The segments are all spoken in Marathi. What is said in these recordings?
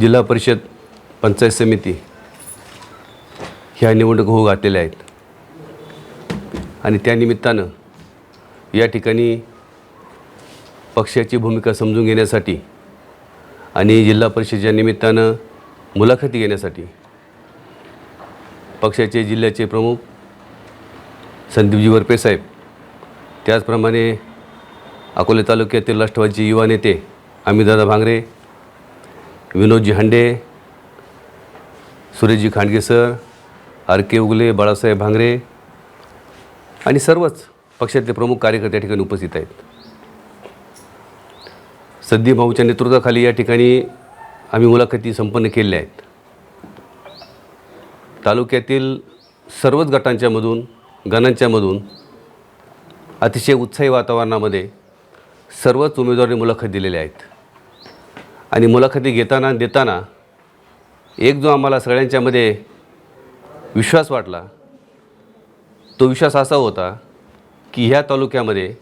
जिल्हा परिषद पंचायत समिती ह्या निवडणूक होऊ घातलेल्या आहेत. आणि त्या निमित्तानं या ठिकाणी पक्षाची भूमिका समजून घेण्यासाठी आणि जिल्हा परिषदेच्या निमित्तानं मुलाखती घेण्यासाठी पक्षाचे जिल्ह्याचे प्रमुख संदीपजी वरपे साहेब त्याचप्रमाणे अकोले तालुक्यातील राष्ट्रवादीचे युवा नेते अमितदादा भांगरे विनोदजी Hande सुरेशजी Khandge sir R K Ugale Balasaheb Bhangare आणि सर्वच पक्षातले प्रमुख कार्यकर्ते या ठिकाणी उपस्थित आहेत. सद्दी भाऊच्या नेतृत्वाखाली या ठिकाणी आम्ही मुलाखती संपन्न केलेल्या आहेत. तालुक्यातील सर्वच गटांच्यामधून गणांच्यामधून अतिशय उत्साही वातावरणामध्ये सर्वच उमेदवारांनी मुलाखत दिलेल्या आहेत. आणि मुलाखती घेताना देताना एक जो आम्हाला सगळ्यांच्यामध्ये विश्वास वाटला तो विश्वास असा होता की ह्या तालुक्यामध्ये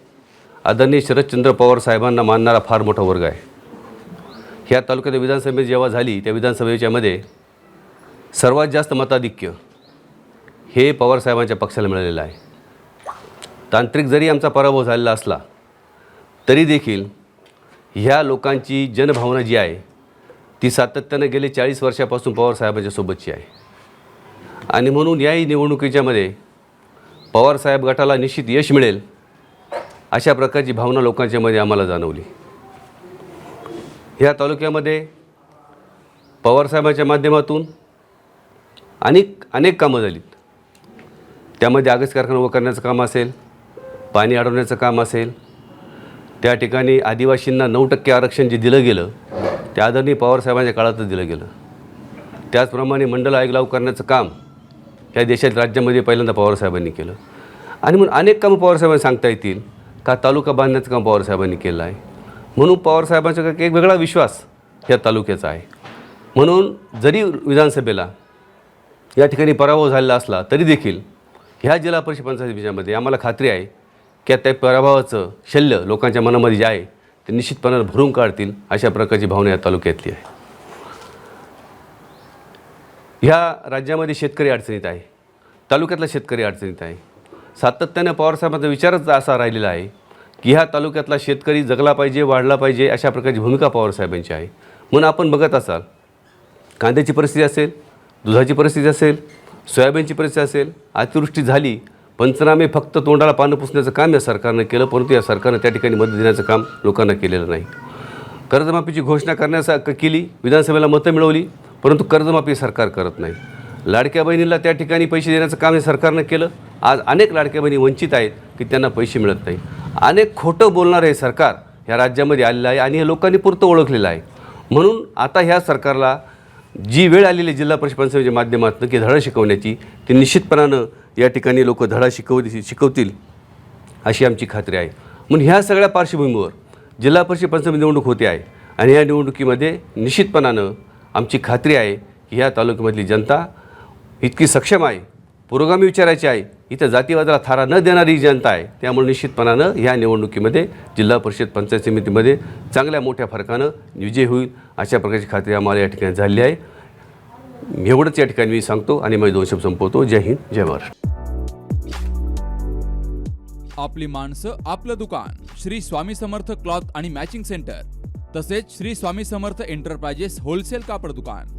आदरणीय शरदचंद्र पवार साहेबांना मानणारा फार मोठा वर्ग आहे. ह्या तालुक्यात विधानसभा जेव्हा झाली त्या विधानसभेच्यामध्ये सर्वात जास्त मताधिक्य हे पवारसाहेबांच्या पक्षाला मिळालेलं आहे. तांत्रिक जरी आमचा पराभव झालेला असला तरी देखील ह्या लोकांची जनभावना जी आहे ती सातत्यानं गेले चाळीस वर्षापासून पवारसाहेबांच्या सोबतची आहे. आणि म्हणून याही निवडणुकीच्यामध्ये पवारसाहेब गटाला निश्चित यश मिळेल अशा प्रकारची भावना लोकांच्यामध्ये आम्हाला जाणवली. ह्या तालुक्यामध्ये पवारसाहेबांच्या माध्यमातून अनेक अनेक कामं झालीत. त्यामध्ये आगस कारखाना उभं करण्याचं काम असेल पाणी अडवण्याचं काम असेल त्या ठिकाणी आदिवासींना नऊ टक्के आरक्षण जे दिलं गेलं ते आदरणीय पवारसाहेबांच्या काळातच दिलं गेलं. त्याचप्रमाणे मंडल आयोग लागू करण्याचं काम या देशात राज्यामध्ये पहिल्यांदा पवारसाहेबांनी केलं. आणि म्हणून अनेक कामं पवारसाहेबांनी सांगता येतील का तालुका बांधण्याचं काम पवारसाहेबांनी केलं आहे. म्हणून पवारसाहेबांचा एक वेगळा विश्वास या तालुक्याचा आहे. म्हणून जरी विधानसभेला या ठिकाणी पराभव झालेला असला तरी देखील ह्या जिल्हा परिषद पंचायत समितीमध्ये आम्हाला खात्री आहे की त्या पराभवाचं शल्य लोकांच्या मनामध्ये जे आहे ते निश्चितपणे भरून काढतील अशा प्रकारची भावना या तालुक्यातली आहे. ह्या राज्यामध्ये शेतकरी अडचणीत आहे. तालुक्यातला शेतकरी अडचणीत आहे. सातत्यानं पवारसाहेबांचा विचारच असा राहिलेला आहे की ह्या तालुक्यातला शेतकरी जगला पाहिजे वाढला पाहिजे अशा प्रकारची भूमिका पवारसाहेबांची आहे. म्हणून आपण बघत असाल कांद्याची परिस्थिती असेल दुधाची परिस्थिती असेल सोयाबीनची परिस्थिती असेल अतिवृष्टी झाली पंचनामे फक्त तोंडाला पानं पुसण्याचं काम या सरकारनं केलं परंतु या सरकारनं त्या ठिकाणी मदत देण्याचं काम लोकांना केलेलं नाही. कर्जमाफीची घोषणा करण्यास क- केली विधानसभेला मतं मिळवली परंतु कर्जमाफी सरकार करत नाही. लाडक्या बहिणीला त्या ठिकाणी पैसे देण्याचं काम हे सरकारनं केलं. आज अनेक लाडक्या बहिणी वंचित आहेत की त्यांना पैसे मिळत नाही. अनेक खोटं बोलणारं हे सरकार ह्या राज्यामध्ये आलेलं आहे आणि हे लोकांनी पुरतं ओळखलेलं आहे. म्हणून आता ह्या सरकारला जी वेळ आलेली आहे जिल्हा परिषद पंचायतीच्या माध्यमातून की धडा शिकवण्याची ती निश्चितपणानं या ठिकाणी लोक धडा शिकव शिकवतील अशी आमची खात्री आहे. म्हणून ह्या सगळ्या पार्श्वभूमीवर जिल्हा परिषद पंचायत निवडणूक होते आहे आणि या निवडणुकीमध्ये निश्चितपणानं आमची खात्री आहे की ह्या तालुक्यामधली जनता इतकी सक्षम आहे पुरोगामी विचारायची आहे. इथं जातीवादाला थारा न देणारी जनता आहे. त्यामुळे निश्चितपणानं ह्या निवडणुकीमध्ये जिल्हा परिषद पंचायत समितीमध्ये चांगल्या मोठ्या फरकानं विजय होईल अशा प्रकारची खात्री आम्हाला या ठिकाणी झाली आहे. एवढंच या ठिकाणी मी सांगतो आणि माझे दोन शब्द संपवतो. जय हिंद जय महाराष्ट्र आपली माणसं आपलं दुकान. श्री स्वामी समर्थ क्लॉथ आणि मॅचिंग सेंटर. तसेच श्री स्वामी समर्थ एंटरप्राइजेस होलसेल कापड दुकान.